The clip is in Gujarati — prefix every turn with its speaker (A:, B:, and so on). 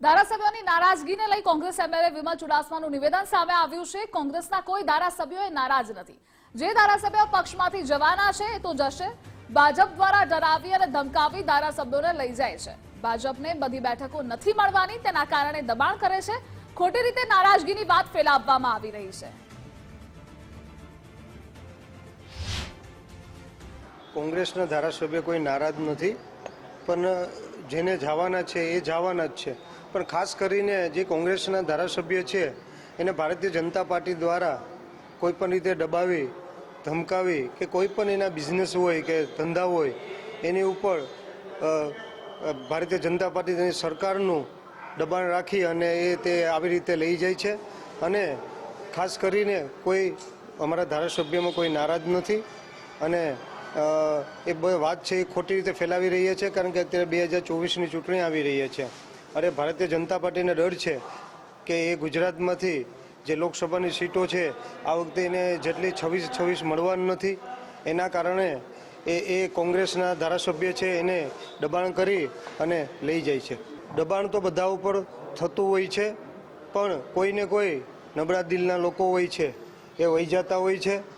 A: ધારાસભ્યોની નારાજગીને લઈ કોંગ્રેસ એમએલએ વિમલ ચુડાસમાનું નિવેદન સામે આવ્યું છે. કોંગ્રેસના કોઈ ધારાસભ્યોએ નારાજ નથી. જે ધારાસભ્યો પક્ષમાંથી જવાના છે તો જશે. ભાજપ દ્વારા ડરાવી અને ધમકાવી ધારાસભ્યોને લઈ જાય છે. ભાજપને બધી બેઠકો નથી મળવાની, તેના કારણે દબાણ કરે છે. ખોટી રીતે નારાજગીની વાત ફેલાવવામાં આવી રહી છે.
B: કોંગ્રેસના ધારાસભ્ય કોઈ નારાજ નથી, પણ જેને જવાના છે એ જવાના જ છે. પણ ખાસ કરીને જે કોંગ્રેસના ધારાસભ્ય છે, એને ભારતીય જનતા પાર્ટી દ્વારા કોઈ પણ રીતે દબાવી, ધમકાવી કે કોઈ પણ એના બિઝનેસ હોય કે ધંધા હોય, એની ઉપર ભારતીય જનતા પાર્ટી તેની સરકારનું દબાણ રાખી અને એ તે આવી રીતે લઈ જાય છે. અને ખાસ કરીને કોઈ અમારા ધારાસભ્યમાં કોઈ નારાજ નથી અને એ વાત છે એ ખોટી રીતે ફેલાવી રહી છે કારણ કે અત્યારે બે હજાર ચોવીસની ચૂંટણી આવી રહી છે. અરે, ભારતીય જનતા પાર્ટીને ડર છે કે એ ગુજરાતમાંથી જે લોકસભાની સીટો છે, આ વખતે એને જેટલી છવ્વીસ છવ્વીસ મળવાની નથી, એના કારણે એ એ કોંગ્રેસના ધારાસભ્ય છે, એને દબાણ કરી અને લઈ જાય છે. દબાણ તો બધા ઉપર થતું હોય છે, પણ કોઈને કોઈ નબળા દિલના લોકો હોય છે, એ વહી જતા હોય છે